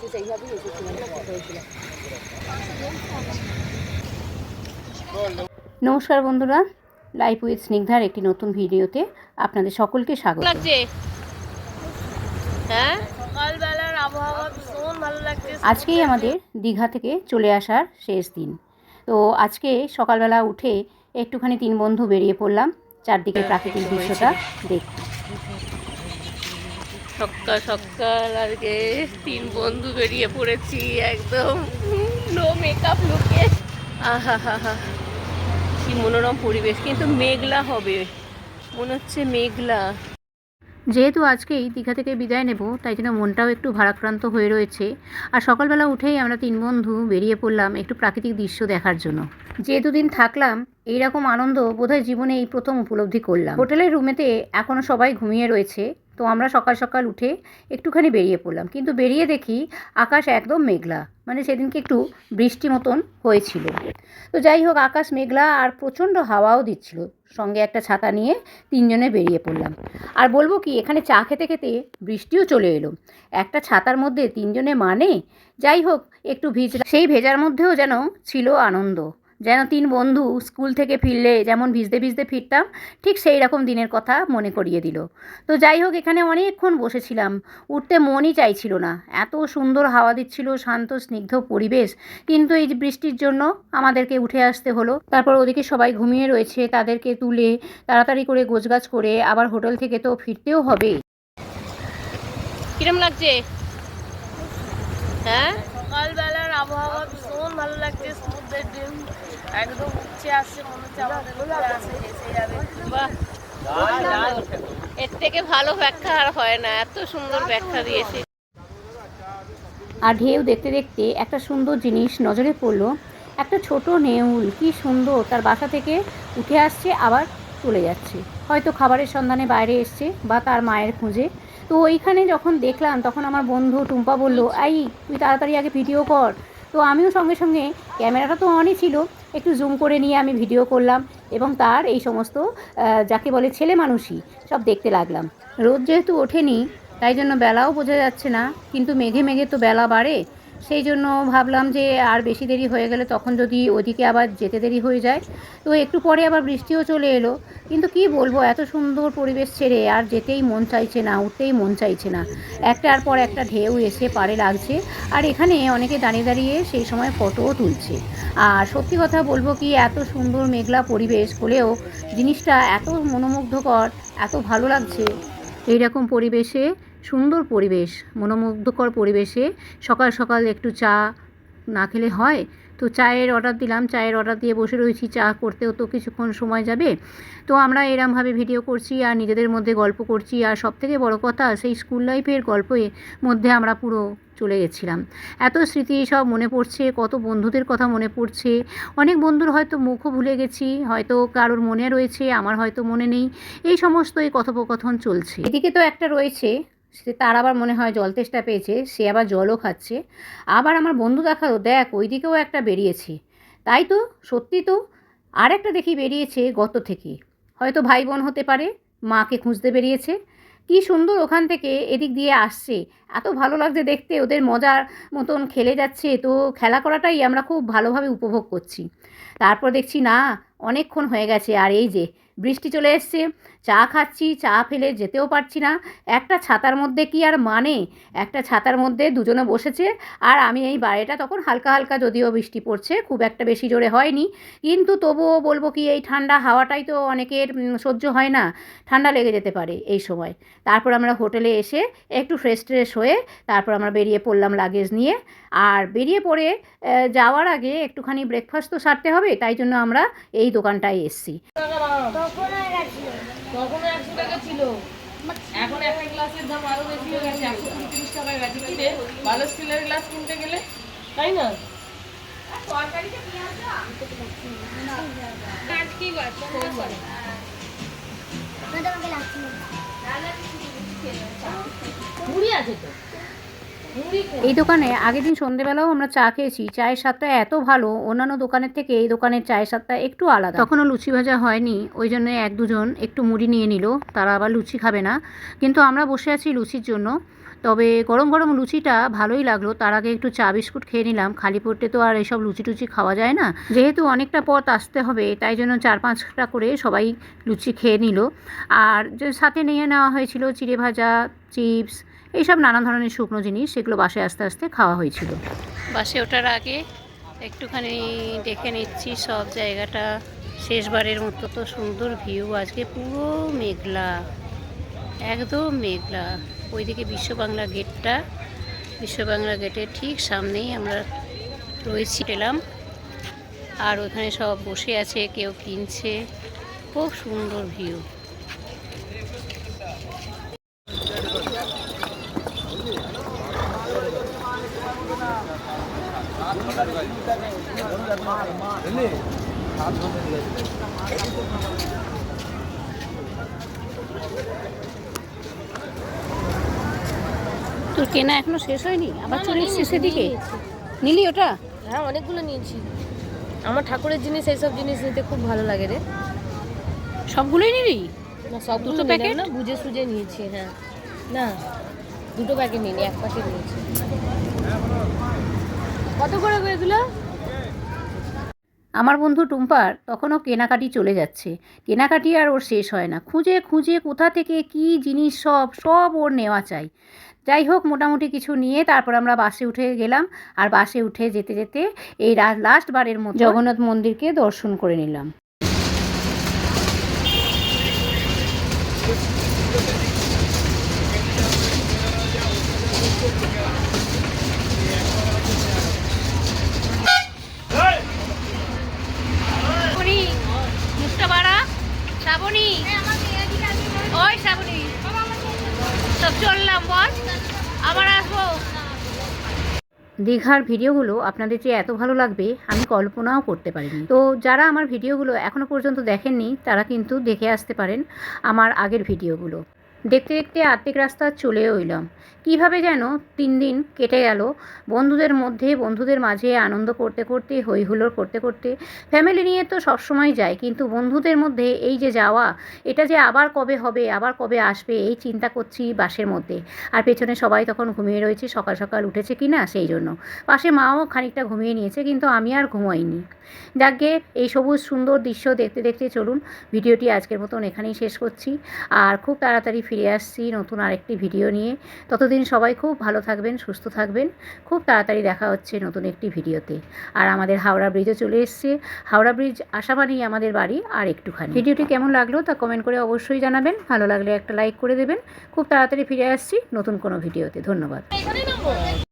তো সেইভাবেই এসেছিলাম নমস্কার বন্ধুরা লাইফ উইথ স্নিগ্ধার একটি নতুন ভিডিওতে আপনাদের সকলকে স্বাগত। লাগছে? হ্যাঁ? সকালবেলার আবহাওয়া ভীষণ ভালো লাগছে। আজকেই আমাদের দীঘা থেকে চলে আসার শেষ দিন। তো আজকে সকালবেলা উঠে একটুখানি তিন বন্ধু বেরিয়ে পড়লাম চারদিকে প্রাকৃতিক দৃশ্যটা দেখতে। সকাল সকাল আজকে তিন বন্ধু বেরিয়ে পড়েছি, একদম নো মেকআপ লুকে আহা হা হা কি মনোরম পরিবেশ, কিন্তু মেঘলা হবে। মনে হচ্ছে মেঘলা। যেহেতু আজকেই দীঘা থেকে বিদায় নেব, তাই জন্য মনটাও একটু ভারাক্রান্ত হয়ে রয়েছে। আর সকালবেলা উঠেই আমরা তিন বন্ধু বেরিয়ে পড়লাম একটু প্রাকৃতিক দৃশ্য দেখার জন্য। যে দুদিন থাকলাম, এইরকম আনন্দ বোধহয় জীবনে এই প্রথম উপলব্ধি করলাম। হোটেলের রুমেতে এখনও সবাই ঘুমিয়ে রয়েছে। তো আমরা সকাল সকাল উঠে একটুখানি বেরিয়ে পড়লাম। কিন্তু বেরিয়ে দেখি আকাশ একদম মেঘলা মানে সেদিনকে একটু বৃষ্টি মতন হয়েছিল। তো যাই হোক, আকাশ মেঘলা আর প্রচণ্ড হাওয়াও দিচ্ছিল। সঙ্গে একটা ছাতা নিয়ে তিনজনে বেরিয়ে পড়লাম। আর বলব কি, এখানে চা খেতে খেতে বৃষ্টিও চলে এলো। একটা ছাতার মধ্যে তিনজনে মানে যাই হোক, একটু ভিজ সেই ভেজার মধ্যেও যেন ছিল আনন্দ। যেন তিন বন্ধু স্কুল থেকে ফিরলে যেমন ভিজতে ভিজতে ফিরতাম, ঠিক সেই রকম দিনের কথা মনে করিয়ে দিল। তো যাই হোক, এখানে অনেকক্ষণ বসেছিলাম। উঠতে মনই চাইছিল না। এত সুন্দর হাওয়া দিচ্ছিল, শান্ত, স্নিগ্ধ পরিবেশ। কিন্তু এই বৃষ্টির জন্য আমাদেরকে উঠে আসতে হলো। তারপর ওদিকে সবাই ঘুমিয়ে রয়েছে, তাদেরকে তুলে তাড়াতাড়ি করে গোছগাছ করে আবার হোটেল থেকে তো ফিরতেও হবে। কিরম লাগছে? হ্যাঁ? সকালবেলার আবহাওয়া ভীষণ ভালো লাগছে, সমুদ্রের ডিম একদম উঠছে, আসছে, মনে হচ্ছে আমাদের আসে এসে যাবে। এর থেকে ভালো ব্যাখ্যা আর হয় না, এত সুন্দর ব্যাখ্যা দিয়েছে। আর ঢেউ দেখতে দেখতে একটা সুন্দর জিনিস নজরে পড়ল, একটা ছোট নেউল, কি সুন্দর, তার বাসা থেকে উঠে আসছে, আবার চলে যাচ্ছে। হয়তো খাবারের সন্ধানে বাইরে এসছে বা তার মায়ের খুঁজে তো ওইখানে যখন দেখলাম, তখন আমার বন্ধু টুম্পা বলল, আই, তুই তাড়াতাড়ি আগে ভিডিও কর। তো আমিও সঙ্গে সঙ্গে, ক্যামেরাটা তো অনই ছিল, একটু জুম করে নিয়ে আমি ভিডিও করলাম এবং তার এই সমস্ত যাকে বলে ছেলে মানুষই সব দেখতে লাগলাম। রোদ যেহেতু ওঠেনি, তাই জন্য বেলাও বোঝা যাচ্ছে না, কিন্তু মেঘে মেঘে তো বেলা বাড়ে। সেই জন্য ভাবলাম যে আর বেশি দেরি হয়ে গেলে তখন যদি ওদিকে আবার যেতে দেরি হয়ে যায়। তো একটু পরে আবার বৃষ্টিও চলে এলো। কিন্তু কি বলব, এত সুন্দর পরিবেশ ছেড়ে আর যেতেই মন চাইছে না, উঠতেই মন চাইছে না। একটার পর একটা ঢেউ এসে পারে লাগছে। আর এখানে অনেকে দাঁড়িয়ে দাঁড়িয়ে সেই সময় ফটোও তুলছে। আর সত্যি কথা বলব কি, এত সুন্দর মেঘলা পরিবেশ হলেও জিনিসটা এত মনোমুগ্ধকর, এত ভালো লাগছে। এইরকম পরিবেশে সুন্দর পরিবেশ, মনোমুগ্ধকর পরিবেশে সকাল সকাল একটু চা না খেলে হয়। তো চায়ের অর্ডার দিলাম, চায়ের অর্ডার দিয়ে বসে রয়েছি, চা করতেও তো কিছুক্ষণ সময় যাবে। তো আমরা এরমভাবে ভিডিও করছি আর নিজেদের মধ্যে গল্প করছি। আর সবথেকে বড় কথা, সেই স্কুল লাইফের গল্পের মধ্যে আমরা পুরো চলে গেছিলাম। এত স্মৃতি সব মনে পড়ছে, কত বন্ধুদের কথা মনে পড়ছে। অনেক বন্ধুর হয়তো মুখও ভুলে গেছি, হয়তো কারোর মনে রয়েছে, আমার হয়তো মনে নেই। এই সমস্ত এই কথোপকথন চলছে। এদিকে তো একটা রয়েছে সে তার আবার মনে হয় জল তেষ্টা পেয়েছে, সে আবার জলও খাচ্ছে। আবার আমার বন্ধু দেখাল, দেখ, ওইদিকেও একটা বেরিয়েছে। তাই তো, সত্যি তো আর একটা দেখি বেরিয়েছে গত থেকে। হয়তো ভাই বোন হতে পারে, মাকে খুঁজতে বেরিয়েছে। কি সুন্দর ওখান থেকে এদিক দিয়ে আসছে। এত ভালো লাগছে দেখতে, ওদের মজার মতন খেলে যাচ্ছে। তো খেলা করাটাই আমরা খুব ভালোভাবে উপভোগ করছি। তারপর দেখছি, না, অনেকক্ষণ হয়ে গেছে। আর এই যে, বৃষ্টি চলে এসছে, চা খাচ্ছি, চা ফেলে যেতেও পারছি না। একটা ছাতার মধ্যে কি আর মানে? একটা ছাতার মধ্যে দুজনে বসেছে। আর আমি এই বাইরেটা তখন হালকা হালকা যদিও বৃষ্টি পড়ছে, খুব একটা বেশি জোরে হয়নি। কিন্তু তবুও বলব কি, এই ঠান্ডা হাওয়াটাই তো অনেকের সহ্য হয় না। ঠান্ডা লেগে যেতে পারে এই সময়। তারপর আমরা হোটেলে এসে একটু ফ্রেশ ট্রেশ হয়ে তারপর আমরা বেরিয়ে পড়লাম লাগেজ নিয়ে। আর বেরিয়ে পড়ে যাওয়ার আগে একটুখানি ব্রেকফাস্ট তো সারতে হবে তাই জন্য আমরা এই দোকানটায় এসেছি। তখন একশো টাকা ছিল। এখন একটা গ্লাসের দাম আরও বেশি হয়ে গেছে একশো কুড়ি তিরিশ টাকা গেছে। কি রে ভালো স্টিলের গ্লাস কিনতে গেলে? তাই না? তো এই দোকানে আগের দিন সন্ধেবেলাও আমরা চা খেয়েছি। চায়ের স্বাদটা এত ভালো অন্যান্য দোকানের থেকে এই দোকানের চায়ের স্বাদটা একটু আলাদা। তখনও লুচি ভাজা হয়নি ওই জন্য এক দুজন একটু মুড়ি নিয়ে নিল তারা আবার লুচি খাবে না। কিন্তু আমরা বসে আছি লুচির জন্য। তবে গরম গরম লুচিটা ভালোই লাগল। তার আগে একটু চা বিস্কুট খেয়ে নিলাম। খালি পেটে তো আর এসব লুচি টুচি খাওয়া যায় না। যেহেতু অনেকটা পথ আসতে হবে, তাই জন্য চার পাঁচটা করে সবাই লুচি খেয়ে নিল। আর যে সাথে নিয়ে নেওয়া হয়েছিল চিড়ে ভাজা, চিপস, এইসব নানা ধরনের শুকনো জিনিস, সেগুলো বাসে আস্তে আস্তে খাওয়া হয়েছিল। বাসে ওঠার আগে একটুখানি দেখে নিচ্ছি, সব জায়গাটা শেষবারের মতো তো সুন্দর ভিউ আজকে পুরো মেঘলা, একদম মেঘলা। ওইদিকে বিশ্ব বাংলা গেটটা বিশ্ব বাংলা গেটের ঠিক সামনেই আমরা রয়েছি এলাম আর ওখানে সব বসে আছে, কেউ কিনছে। খুব সুন্দর ভিউ। তোর কেনা এখনও শেষ হয়নি? আবার চলে এসছিস সেদিকে নিলি ওটা? হ্যাঁ অনেকগুলো নিয়েছি। আমার ঠাকুরের জিনিস এইসব জিনিস নিতে খুব ভালো লাগে রে। সবগুলোই নিলি? না সবগুলো দুটো প্যাকেট? না বুঝে সুঝে নিয়েছি হ্যাঁ। না দুটো প্যাকেট নিয়ে এক প্যাকেট নিয়েছি। কত করে এগুলো? আমার বন্ধু টুম্পার তখনও কেনাকাটি চলে যাচ্ছে। কেনাকাটি আর ওর শেষ হয় না। খুঁজে খুঁজে কোথা থেকে কি জিনিস সব সব ওর নেওয়া চাই। যাই হোক মোটামুটি কিছু নিয়ে তারপর আমরা বাসে উঠে গেলাম। আর বাসে উঠে যেতে যেতে এই লাস্ট বারের মতো জগন্নাথ মন্দিরকে দর্শন করে নিলাম শ্রাবণী মুখটা বাড়া শ্রাবণী ওই শ্রাবণী সব চললাম বল আবার আসব দীঘার ভিডিওগুলো আপনাদের যে এত ভালো লাগবে, আমি কল্পনাও করতে পারিনি। তো যারা আমার ভিডিওগুলো এখনও পর্যন্ত দেখেননি, তারা কিন্তু দেখে আসতে পারেন আমার আগের ভিডিওগুলো। দেখতে দেখতে আর্ধেক রাস্তা চলেও এলাম। কীভাবে যেন তিন দিন কেটে গেল। বন্ধুদের মধ্যে, বন্ধুদের মাঝে আনন্দ করতে করতে হই হুল্লোড় করতে করতে ফ্যামিলি নিয়ে তো সবসময় যায়, কিন্তু বন্ধুদের মধ্যে এই যে যাওয়া, এটা যে আবার কবে হবে, আবার কবে আসবে, এই চিন্তা করছি বাসের মধ্যে। আর পেছনে সবাই তখন ঘুমিয়ে রয়েছে, সকাল সকাল উঠেছে কি না সেই জন্য। পাশে মাও খানিকটা ঘুমিয়ে নিয়েছে, কিন্তু আমি আর ঘুমাইনি। যাকে এই সবুজ সুন্দর দৃশ্য দেখতে দেখতে চলুন, ভিডিওটি আজকের মতন এখানেই শেষ করছি। আর খুব তাড়াতাড়ি ফিরে আসছি নতুন আরেকটি ভিডিও নিয়ে। ততদিন সবাই খুব ভালো থাকবেন, সুস্থ থাকবেন। খুব তাড়াতাড়ি দেখা হচ্ছে নতুন একটি ভিডিওতে। আর আমাদের হাওড়া ব্রিজও চলে এসছে। হাওড়া ব্রিজ আসা মানেই আমাদের বাড়ি আর একটুখানি। ভিডিওটি কেমন লাগল তা কমেন্ট করে অবশ্যই জানাবেন। ভালো লাগলে একটা লাইক করে দেবেন। খুব তাড়াতাড়ি ফিরে আসছি নতুন কোনো ভিডিওতে। ধন্যবাদ।